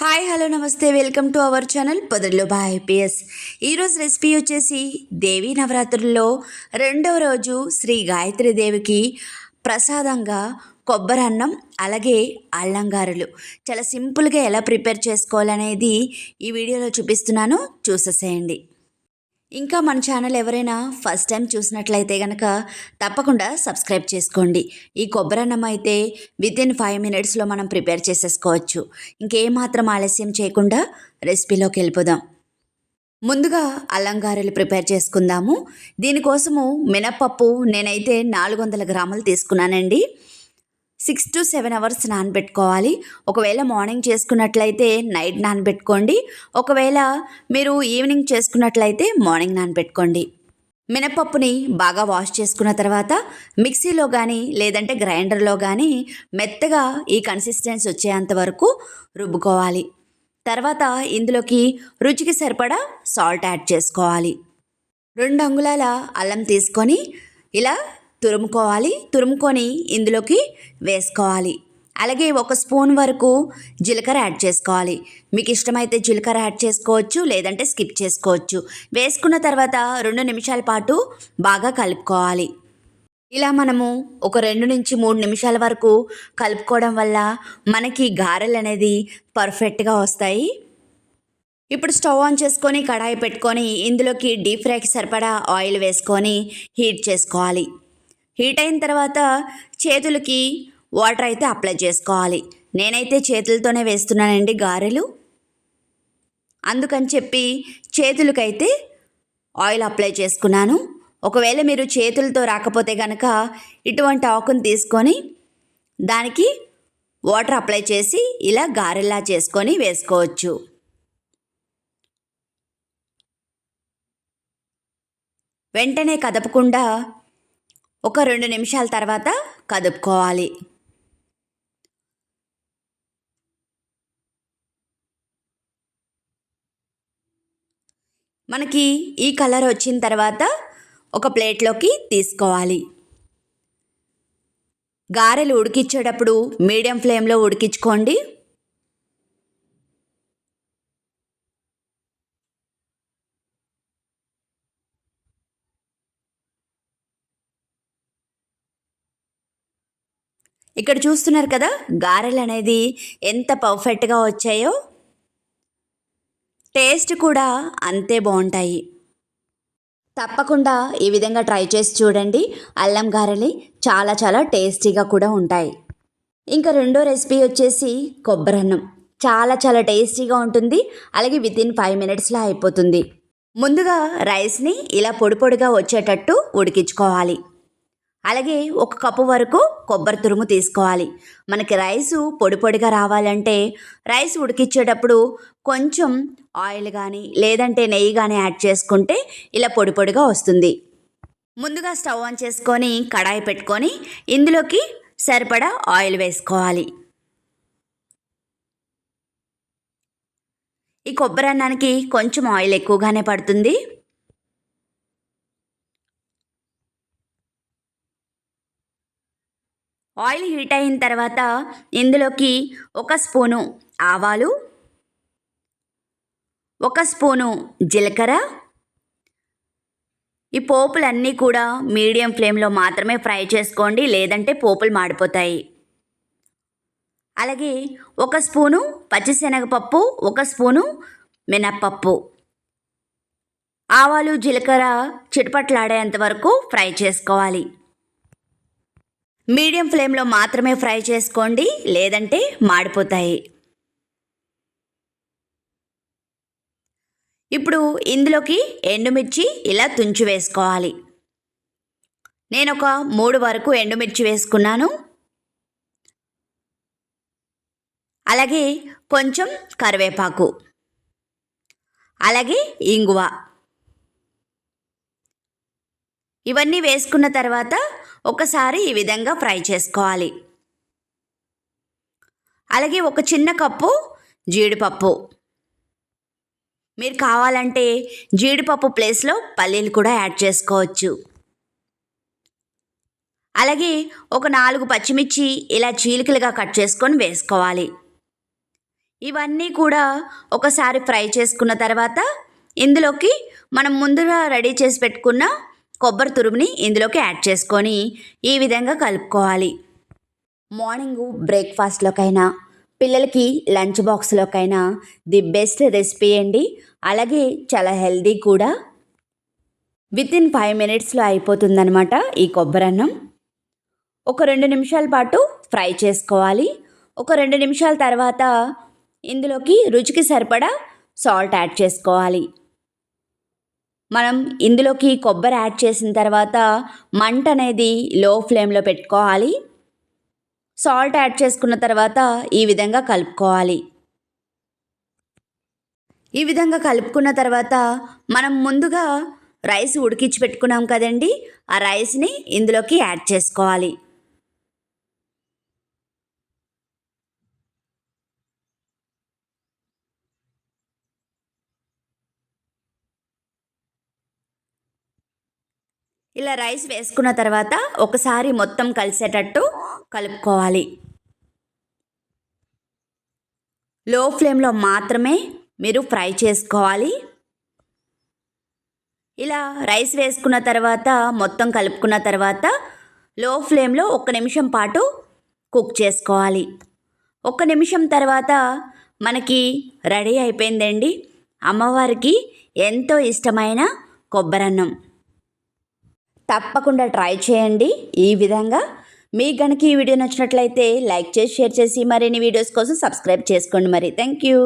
Hi hello నమస్తే. Welcome to our channel పొదల్లో బా ఐపీఎస్. ఈరోజు రెసిపీ వచ్చేసి దేవీ నవరాత్రుల్లో రెండవ రోజు శ్రీ గాయత్రి దేవికి ప్రసాదంగా కొబ్బరి అన్నం అలాగే అల్లంగారులు. చాలా సింపుల్గా ఎలా ప్రిపేర్ చేసుకోవాలనేది ఈ వీడియోలో చూపిస్తున్నాను. చూసేసేయండి. ఇంకా మన ఛానల్ ఎవరైనా ఫస్ట్ టైం చూసినట్లయితే కనుక తప్పకుండా సబ్స్క్రైబ్ చేసుకోండి. ఈ కొబ్బరన్నం అయితే విత్ ఇన్ ఫైవ్ మినిట్స్లో మనం ప్రిపేర్ చేసేసుకోవచ్చు. ఇంకేమాత్రం ఆలస్యం చేయకుండా రెసిపీలోకి వెళ్ళిపోదాం. ముందుగా అల్లంగారెలు ప్రిపేర్ చేసుకుందాము. దీనికోసము మినప్పప్పు నేనైతే నాలుగు వందల గ్రాములు తీసుకున్నానండి. సిక్స్ టు సెవెన్ అవర్స్ నానబెట్టుకోవాలి. ఒకవేళ మార్నింగ్ చేసుకున్నట్లయితే నైట్ నానబెట్టుకోండి. ఒకవేళ మీరు ఈవినింగ్ చేసుకున్నట్లయితే మార్నింగ్ నానబెట్టుకోండి. మినపప్పుని బాగా వాష్ చేసుకున్న తర్వాత మిక్సీలో కానీ లేదంటే గ్రైండర్లో కానీ మెత్తగా ఈ కన్సిస్టెన్స్ వచ్చేంత వరకు రుబ్బుకోవాలి. తర్వాత ఇందులోకి రుచికి సరిపడా సాల్ట్ యాడ్ చేసుకోవాలి. రెండు అంగుళాల అల్లం తీసుకొని ఇలా తురుముకోవాలి. తురుముకొని ఇందులోకి వేసుకోవాలి. అలాగే ఒక స్పూన్ వరకు జీలకర్ర యాడ్ చేసుకోవాలి. మీకు ఇష్టమైతే జీలకర్ర యాడ్ చేసుకోవచ్చు లేదంటే స్కిప్ చేసుకోవచ్చు. వేసుకున్న తర్వాత రెండు నిమిషాల పాటు బాగా కలుపుకోవాలి. ఇలా మనము ఒక రెండు నుంచి మూడు నిమిషాల వరకు కలుపుకోవడం వల్ల మనకి గారెలు అనేది పర్ఫెక్ట్గా వస్తాయి. ఇప్పుడు స్టవ్ ఆన్ చేసుకొని కడాయి పెట్టుకొని ఇందులోకి డీప్ ఫ్రైకి సరిపడా ఆయిల్ వేసుకొని హీట్ చేసుకోవాలి. హీట్ అయిన తర్వాత చేతులకి వాటర్ అయితే అప్లై చేసుకోవాలి. నేనైతే చేతులతోనే వేస్తున్నానండి గారెలు. అందుకని చెప్పి చేతులకైతే ఆయిల్ అప్లై చేసుకున్నాను. ఒకవేళ మీరు చేతులతో రాకపోతే కనుక ఇటువంటి ఆకును తీసుకొని దానికి వాటర్ అప్లై చేసి ఇలా గారెల్లా చేసుకొని వేసుకోవచ్చు. వెంటనే కదపకుండా ఒక రెండు నిమిషాల తర్వాత కదుపుకోవాలి. మనకి ఈ కలర్ వచ్చిన తర్వాత ఒక ప్లేట్లోకి తీసుకోవాలి. గారెలు ఉడికించేటప్పుడు మీడియం ఫ్లేమ్లో ఉడికించుకోండి. ఇక్కడ చూస్తున్నారు కదా గారెలు అనేది ఎంత పర్ఫెక్ట్గా వచ్చాయో. టేస్ట్ కూడా అంతే బాగుంటాయి. తప్పకుండా ఈ విధంగా ట్రై చేసి చూడండి. అల్లం గారెలు చాలా చాలా టేస్టీగా కూడా ఉంటాయి. ఇంకా రెండో రెసిపీ వచ్చేసి కొబ్బరన్నం. చాలా చాలా టేస్టీగా ఉంటుంది. అలాగే విత్ ఇన్ ఫైవ్ మినిట్స్లో అయిపోతుంది. ముందుగా రైస్ని ఇలా పొడి పొడిగా వచ్చేటట్టు ఉడికించుకోవాలి. అలాగే ఒక కప్పు వరకు కొబ్బరి తురుము తీసుకోవాలి. మనకి రైసు పొడి పొడిగా రావాలంటే రైస్ ఉడికించేటప్పుడు కొంచెం ఆయిల్ కానీ లేదంటే నెయ్యి కానీ యాడ్ చేసుకుంటే ఇలా పొడి పొడిగా వస్తుంది. ముందుగా స్టవ్ ఆన్ చేసుకొని కడాయి పెట్టుకొని ఇందులోకి సరిపడా ఆయిల్ వేసుకోవాలి. ఈ కొబ్బరి అన్నానికి కొంచెం ఆయిల్ ఎక్కువగానే పడుతుంది. ఆయిల్ హీట్ అయిన తర్వాత ఇందులోకి ఒక స్పూను ఆవాలు ఒక స్పూను జీలకర్ర. ఈ పోపులన్నీ కూడా మీడియం ఫ్లేమ్లో మాత్రమే ఫ్రై చేసుకోండి లేదంటే పోపులు మాడిపోతాయి. అలాగే ఒక స్పూను పచ్చిశనగపప్పు ఒక స్పూను మినప్పప్పు. ఆవాలు జీలకర్ర చిటపట్లాడేంత వరకు ఫ్రై చేసుకోవాలి. మీడియం ఫ్లేమ్లో మాత్రమే ఫ్రై చేసుకోండి లేదంటే మాడిపోతాయి. ఇప్పుడు ఇందులోకి ఎండుమిర్చి ఇలా తుంచి వేసుకోవాలి. నేను ఒక మూడు వరకు ఎండుమిర్చి వేసుకున్నాను. అలాగే కొంచెం కరివేపాకు. అలాగే ఇంగువ. ఇవన్నీ వేసుకున్న తర్వాత ఒకసారి ఈ విధంగా ఫ్రై చేసుకోవాలి. అలాగే ఒక చిన్న కప్పు జీడిపప్పు. మీరు కావాలంటే జీడిపప్పు ప్లేస్లో పల్లీలు కూడా యాడ్ చేసుకోవచ్చు. అలాగే ఒక నాలుగు పచ్చిమిర్చి ఇలా చీలికలుగా కట్ చేసుకొని వేసుకోవాలి. ఇవన్నీ కూడా ఒకసారి ఫ్రై చేసుకున్న తర్వాత ఇందులోకి మనం ముందుగా రెడీ చేసి పెట్టుకున్న కొబ్బరి తురుముని ఇందులోకి యాడ్ చేసుకొని ఈ విధంగా కలుపుకోవాలి. మార్నింగ్ బ్రేక్ఫాస్ట్లోకైనా పిల్లలకి లంచ్ బాక్స్లోకైనా ది బెస్ట్ రెసిపీ అండి. అలాగే చాలా హెల్దీ కూడా. విత్ ఇన్ ఫైవ్ మినిట్స్లో అయిపోతుందనమాట ఈ కొబ్బరన్నం. ఒక రెండు నిమిషాల పాటు ఫ్రై చేసుకోవాలి. ఒక రెండు నిమిషాల తర్వాత ఇందులోకి రుచికి సరిపడా సాల్ట్ యాడ్ చేసుకోవాలి. మనం ఇందులోకి కొబ్బరి యాడ్ చేసిన తర్వాత మంట అనేది లో ఫ్లేమ్లో పెట్టుకోవాలి. సాల్ట్ యాడ్ చేసుకున్న తర్వాత ఈ విధంగా కలుపుకోవాలి. ఈ విధంగా కలుపుకున్న తర్వాత మనం ముందుగా రైస్ ఉడికించి పెట్టుకున్నాం కదండి. ఆ రైస్ని ఇందులోకి యాడ్ చేసుకోవాలి. ఇలా రైస్ వేసుకున్న తర్వాత ఒకసారి మొత్తం కలిసేటట్టు కలుపుకోవాలి. లో ఫ్లేమ్లో మాత్రమే మీరు ఫ్రై చేసుకోవాలి. ఇలా రైస్ వేసుకున్న తర్వాత మొత్తం కలుపుకున్న తర్వాత లో ఫ్లేమ్లో ఒక నిమిషం పాటు కుక్ చేసుకోవాలి. ఒక నిమిషం తర్వాత మనకి రెడీ అయిపోయిందండి. అమ్మవారికి ఎంతో ఇష్టమైన కొబ్బరన్నం తప్పకుండా ట్రై చేయండి. ఈ విధంగా మీకు కనుక ఈ వీడియో నచ్చినట్లయితే లైక్ చేసి షేర్ చేసి మరిన్ని వీడియోస్ కోసం సబ్స్క్రైబ్ చేసుకోండి మరి. Thank you